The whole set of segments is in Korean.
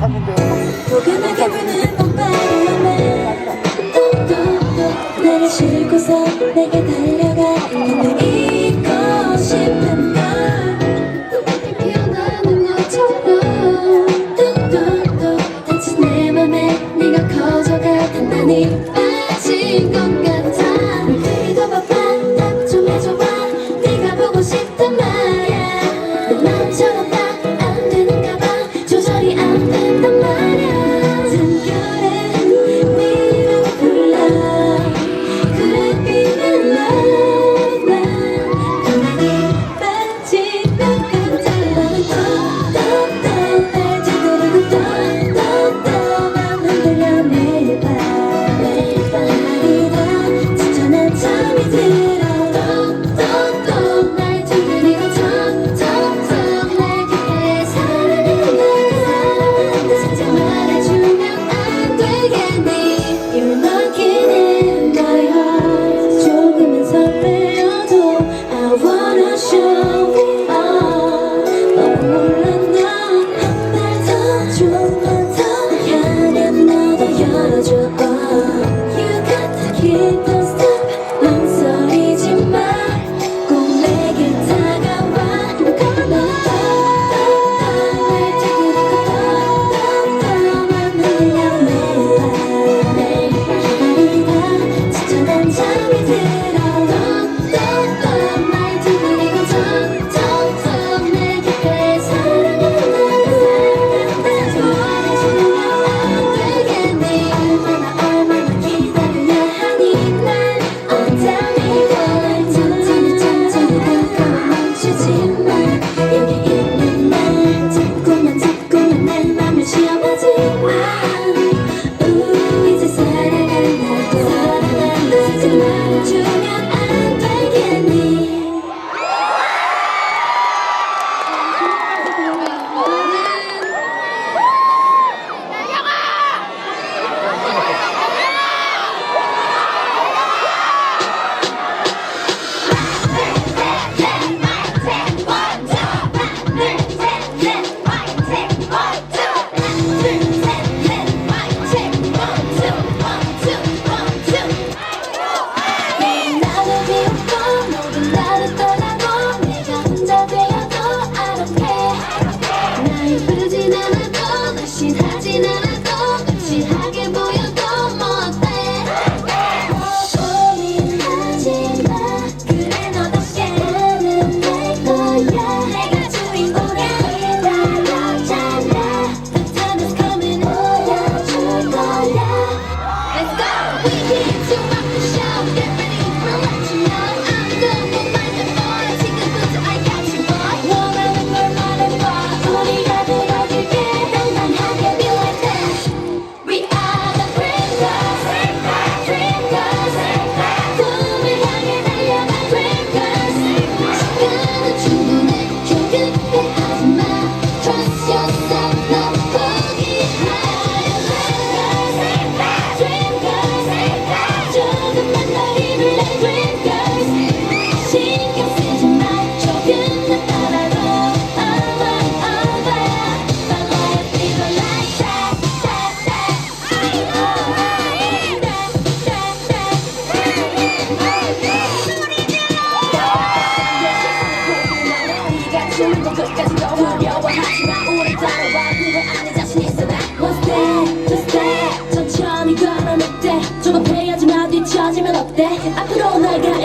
탔는데 포근하게 부는 봄바람에 뚝뚝뚝 나를 실고서 내게 달려 떨어져 You got to keep I put all that guy.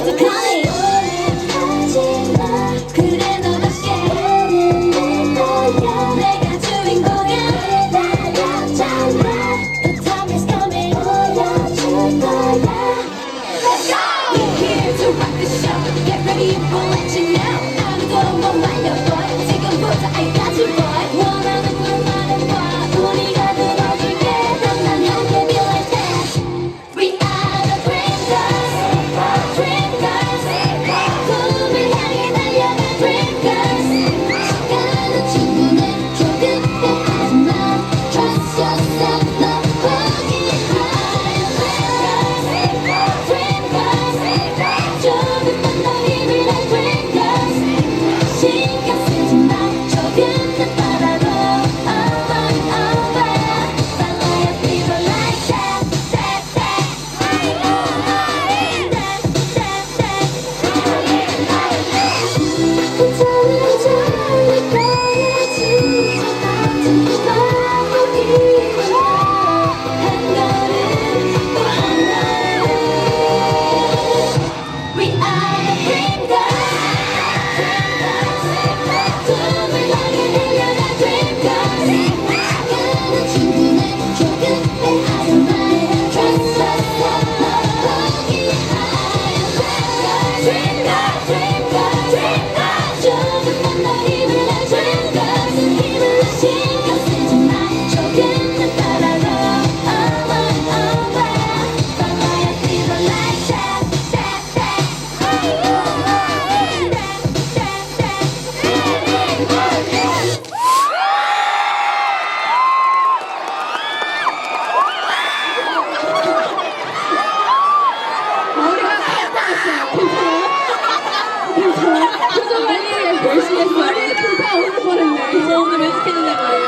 気をつけてね、これ。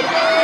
ね。